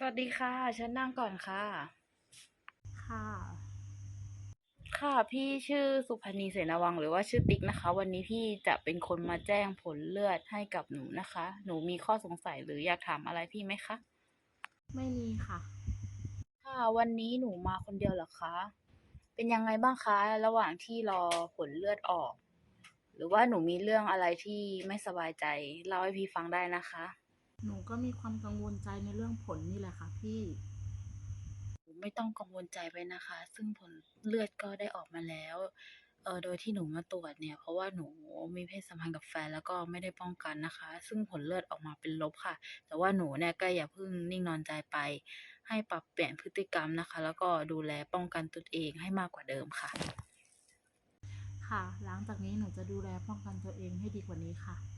สวัสดีค่ะ ฉันนั่งก่อนค่ะ ค่ะ ค่ะ พี่ชื่อสุพนีเสนาวังศ์หรือว่าชื่อติ๊กนะคะ วันนี้พี่จะเป็นคนมาแจ้งผลเลือดให้กับหนูนะคะ หนูมีข้อสงสัยหรืออยากถามอะไรพี่ไหมคะ ไม่มีค่ะ ค่ะ วันนี้หนูมาคนเดียวเหรอคะ เป็นยังไงบ้างคะ ระหว่างที่รอผลเลือดออก หรือว่าหนูมีเรื่องอะไรที่ไม่สบายใจ เล่าให้พี่ฟังได้นะคะ หนูก็มีความกังวลใจในเรื่องผลนี่แหละค่ะพี่ไม่ต้องกังวลใจไปนะคะ ซึ่งผลเลือดก็ได้ออกมาแล้วเออโดยที่หนูมาตรวจเนี่ย เพราะว่าหนูมีเพศสัมพันธ์กับแฟนแล้วก็ไม่ได้ป้องกันนะคะ ซึ่งผลเลือดออกมาเป็นลบค่ะ แต่ว่าหนูเนี่ยก็อย่าเพิ่งนิ่งนอนใจไป ให้ปรับเปลี่ยนพฤติกรรมนะคะ แล้วก็ดูแลป้องกันตนเองให้มากกว่าเดิมค่ะ ค่ะ หลังจากนี้หนูจะดูแลป้องกันตัวเองให้ดีกว่านี้ค่ะค่ะ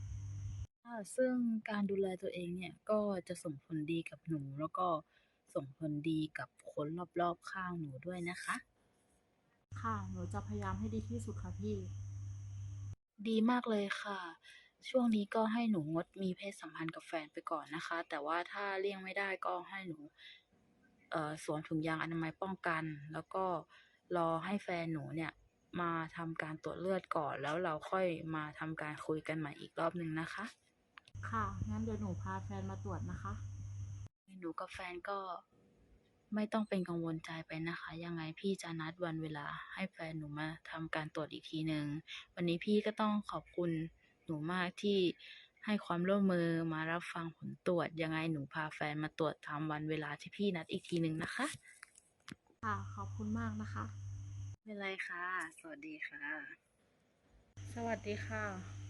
ซึ่งการดูแลตัวเองเนี่ย ก็จะส่งผลดีกับหนู แล้วก็ส่งผลดีกับคนรอบ ๆ ข้างหนูด้วยนะคะ ค่ะ หนูจะพยายามให้ดีที่สุดค่ะพี่ ดีมากเลยค่ะ ช่วงนี้ก็ให้หนูงดมีเพศสัมพันธ์กับแฟนไปก่อนนะคะ แต่ว่าถ้าเลี่ยงไม่ได้ก็ให้หนู เอ่อสวมถุงยางอนามัยป้องกัน แล้วก็รอให้แฟนหนูเนี่ย มาทำการตรวจเลือดก่อน แล้วเราค่อยมาทำการคุยกันใหม่อีกรอบหนึ่งนะคะ ค่ะ งั้นเดี๋ยวหนูพาแฟนมาตรวจนะคะ หนูกับแฟนก็ไม่ต้องเป็นกังวลใจไปนะคะ ยังไงพี่จะนัดวันเวลาให้แฟนหนูมาทำการตรวจอีกทีหนึ่งวันนี้พี่ก็ต้องขอบคุณหนูมากที่ให้ความร่วมมือมารับฟังผลตรวจ ยังไงหนูพาแฟนมาตรวจตามวันเวลาที่พี่นัดอีกทีหนึ่งนะคะ ค่ะ ขอบคุณมากนะคะ ไม่เป็นไรค่ะ สวัสดีค่ะ สวัสดีค่ะ